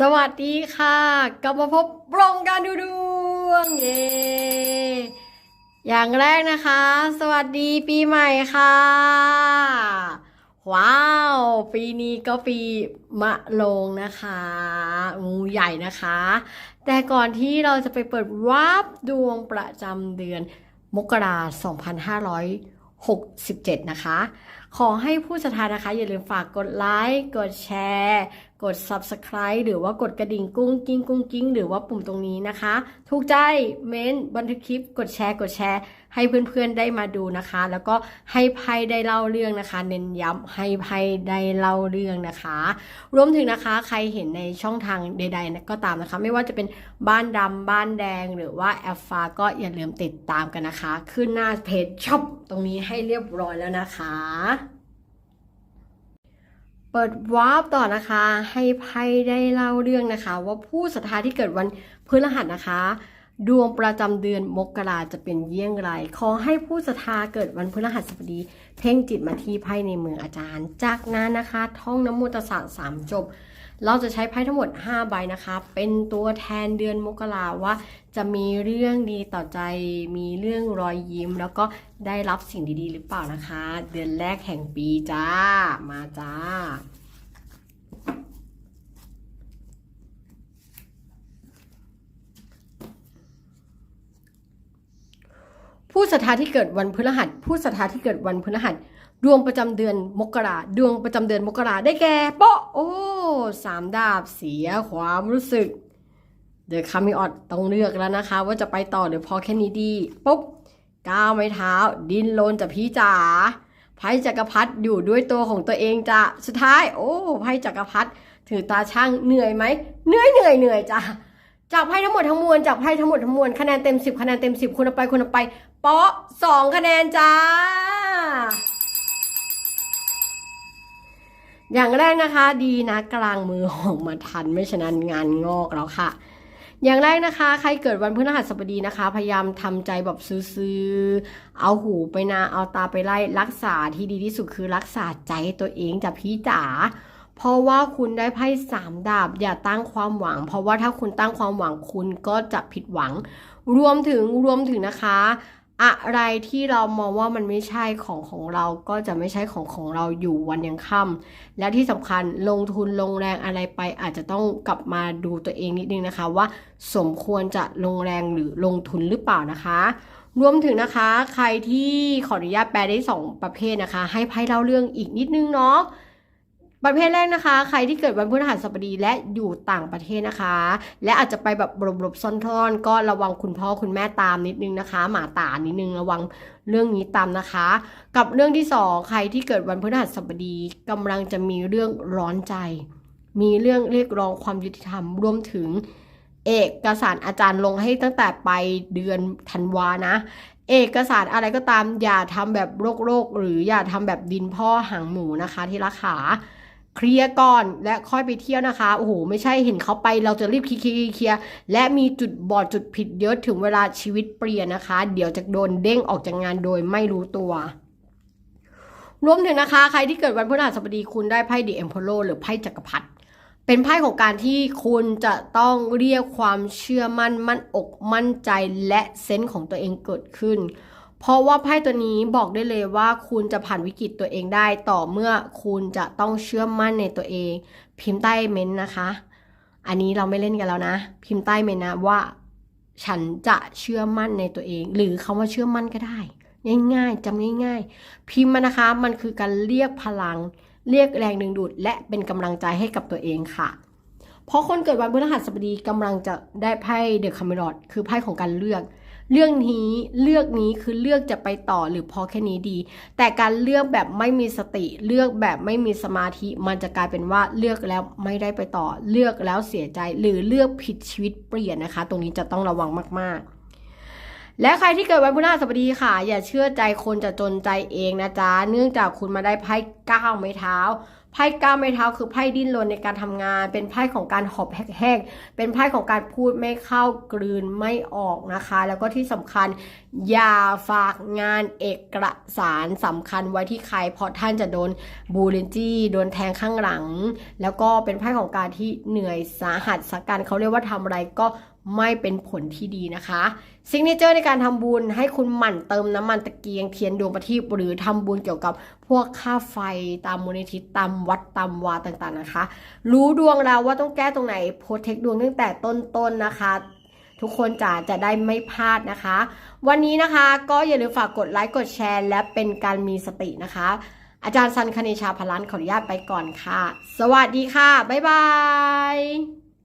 สวัสดีค่ะ กลับมาพบปรงการดูดวงเย้อย่างแรกนะคะ สวัสดีปีใหม่ค่ะ ว้าว ปีนี้ก็ปีมะโรงนะคะงูใหญ่นะคะ แต่ก่อนที่เราจะไปเปิดวาบดวงประจำเดือนมกราคม2567 นะคะ ขอให้ผู้ศรัทธานะคะ อย่าลืมฝากกดไลค์ กดแชร์ กด Subscribe หรือว่ากดกระดิ่งกุ้งกิ้งกุ้งกิ้งหรือว่าปุ่มตรงนี้นะคะ ถูกใจเม้นบันทึกคลิป กดแชร์ กดแชร์ ให้เพื่อนๆได้มาดูนะคะ แล้วก็ให้ไพ่ได้เล่าเรื่องนะคะ เน้นย้ำให้ไพ่ได้เล่าเรื่องนะคะ รวมถึงนะคะใครเห็นในช่องทางใดๆก็ตามนะคะ ไม่ว่าจะเป็นบ้านดำบ้านแดงหรือว่าแอฟฟ้าก็อย่าลืมติดตามกันนะคะ ขึ้นหน้าเพจช็อปตรงนี้ให้เรียบร้อยแล้วนะคะ เปิดวาร์ปต่อนะคะ ให้ไพ่ได้เล่าเรื่องนะคะ ว่าผู้ศรัทธาที่เกิดวันพฤหัสนะคะ ดวงประจำเดือนมกราจะเป็นเยี่ยงไร ขอให้ผู้ศรัทธาเกิดวันพฤหัสบดี เพ่งจิตมาที่ไพ่ในมืออาจารย์ จากนั้นนะคะ ท่องน้ำมุตสสะสามจบ เราจะใช้ไพ่ทั้งหมด 5 ใบนะคะ เป็นตัวแทนเดือนมกราว่า จะมีเรื่องดีต่อใจ มีเรื่องรอยยิ้ม แล้วก็ได้รับสิ่งดีๆ หรือเปล่านะคะ เดือนแรกแห่งปีจ้า มาจ้า ผู้ศรัทธาที่เกิดวันพฤหัส ผู้ศรัทธาที่เกิดวันพฤหัส ดวงประจำเดือนมกราดวงประจำเดือนมกราได้แก่โปะโอ้สามดาบเสียความรู้สึกเดี๋ยวคามิออดต้องเลือกแล้วนะคะ ว่าจะไปต่อหรือพอแค่นี้ดีปุ๊บก้าวไม้เท้า ดินโลนจะพี่จ๋าไพ่จักรพรรดิอยู่ด้วยตัวของตัวเองจ้ะสุดท้าย โอ้ไพ่จักรพรรดิถือตาช่างเหนื่อยไหมเหนื่อยเหนื่อยเหนื่อยจ้ะ จากไพ่ทั้งหมดทั้งมวลจากไพ่ทั้งหมดทั้งมวลคะแนนเต็มสิบคะแนนเต็มสิบคุณเอาไปคุณเอาไปเปาะสองคะแนนจ้า อย่างแรกนะคะ ดีนะกลางมือออกมาทันไม่ฉะนั้นงานงอกแล้วค่ะ อย่างแรกนะคะ ใครเกิดวันพฤหัสบดีนะคะ พยายามทำใจแบบซื้อๆเอาหูไปนาเอาตาไปไล่รักษาที่ดีที่สุดคือรักษาใจตัวเองจ้ะพี่จ๋า เพราะว่าคุณได้ไพ่สามดาบอย่าตั้งความหวัง เพราะว่าถ้าคุณตั้งความหวังคุณก็จะผิดหวัง รวมถึงรวมถึงนะคะ อะไรที่เรามองว่ามันไม่ใช่ของของเราก็จะไม่ใช่ของของเราอยู่วันยังค่ำและที่สำคัญลงทุนลงแรงอะไรไป อาจจะต้องกลับมาดูตัวเองนิดนึงนะคะ ว่าสมควรจะลงแรงหรือลงทุนหรือเปล่านะคะรวมถึงนะคะ ใครที่ขออนุญาตแปลได้สองประเภทนะคะ ให้ไพ่เล่าเรื่องอีกนิดนึงเนาะ ประเภทแรกนะคะ ใครที่เกิดวันพฤหัสบดีและอยู่ต่างประเทศนะคะ และอาจจะไปแบบหลบๆซ่อนๆ ก็ระวังคุณพ่อคุณแม่ตามนิดนึงนะคะ หมาตานิดนึงระวังเรื่องนี้ตามนะคะ กับเรื่องที่สองใครที่เกิดวันพฤหัสบดีกำลังจะมีเรื่องร้อนใจ มีเรื่องเรียกร้องความยุติธรรมรวมถึงเอกสารอาจารย์ลงให้ตั้งแต่ไปเดือนธันวานะ เอกสารอะไรก็ตามอย่าทำแบบโรคๆหรืออย่าทำแบบดินพ่อหางหมูนะคะที่รักขา เคลียร์ก่อนและค่อยไปเที่ยวนะคะโอ้โหไม่ใช่เห็นเขาไปเราจะรีบเคลียร์เคลียร์และมีจุดบอดจุดผิดเยอะถึงเวลาชีวิตเปลี่ยนนะคะ เดี๋ยวจะโดนเด้งออกจากงานโดยไม่รู้ตัวรวมถึงนะคะ ใครที่เกิดวันพฤหัสบดีคุณได้ไพ่ดีเอ็มโพโลหรือไพ่จักรพรรดิเป็นไพ่ของการที่คุณจะต้องเรียกความเชื่อมั่นมั่นอกมั่นใจและเซนส์ของตัวเองเกิดขึ้น เพราะว่าไพ่ตัวนี้บอกได้เลยว่าคุณจะผ่านวิกฤตตัวเองได้ ต่อเมื่อคุณจะต้องเชื่อมั่นในตัวเอง พิมพ์ใต้เม้นต์นะคะ อันนี้เราไม่เล่นกันแล้วนะ พิมพ์ใต้เม้นต์นะว่า ฉันจะเชื่อมั่นในตัวเอง หรือคำว่าเชื่อมั่นก็ได้ ง่ายๆจำง่าย ๆ พิมพ์มานะคะ มันคือการเรียกพลัง เรียกแรงดึงดูด และเป็นกำลังใจให้กับตัวเองค่ะเพราะคนเกิดวันพฤหัสบดีกำลังจะได้ไพ่เดอะคาเมรอดคือไพ่ของการเลือก เรื่องนี้เลือกนี้คือเลือกจะไปต่อหรือพอแค่นี้ดี แต่การเลือกแบบไม่มีสติเลือกแบบไม่มีสมาธิมันจะกลายเป็นว่าเลือกแล้วไม่ได้ไปต่อ เลือกแล้วเสียใจหรือเลือกผิดชีวิตเปลี่ยนนะคะ ตรงนี้จะต้องระวังมาก ๆและใครที่เกิดวันพฤหัสบดีค่ะ อย่าเชื่อใจคนจะจนใจเองนะจ๊ะ เนื่องจากคุณมาได้ไพ่เก้าไม้เท้า ไพ่ก้าวไม้เท้าคือไพ่ดิ้นรนในการทำงาน เป็นไพ่ของการหอบแห้งๆเป็นไพ่ของการพูดไม่เข้ากลืนไม่ออกนะคะ แล้วก็ที่สำคัญอย่าฝากงานเอกสารสำคัญไว้ที่ใคร เพราะท่านจะโดนบูลลนจี้โดนแทงข้างหลัง แล้วก็เป็นไพ่ของการที่เหนื่อยสาหัสสักกันเขาเรียกว่าทำอะไรก็ ไม่เป็นผลที่ดีนะคะซิงเนเจอร์ในการทำบุญให้คุณหมั่นเติมน้ำมันตะเกียงเทียนดวงประทีปหรือทำบุญเกี่ยวกับพวกค่าไฟตามมูลนิธิตามวัดตามวาต่างๆนะคะ รู้ดวงแล้วว่าต้องแก้ตรงไหนโพสเทคดวงตั้งแต่ต้นๆนนะคะ ทุกคนจะจะได้ไม่พลาดนะคะ วันนี้นะคะก็อย่าลืมฝากกดไลค์กดแชร์และเป็นการมีสตินะคะ อาจารย์ซันคเนชาพลันขออนุญาตไปก่อนค่ะ สวัสดีค่ะบ๊ายบาย